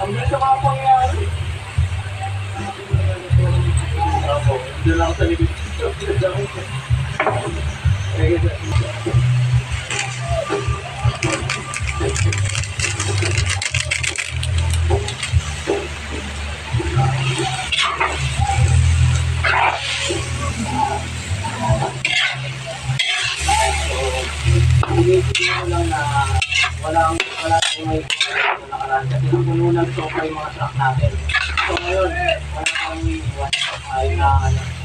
ang gusto mga pangyari. Opo, doon lang sa likod. Kaya Inisip mo lang na walang wala tayong may nakaraan kasi napuno ng sopa yung mga truck natin. So ngayon, wala kang iwan ay na ano.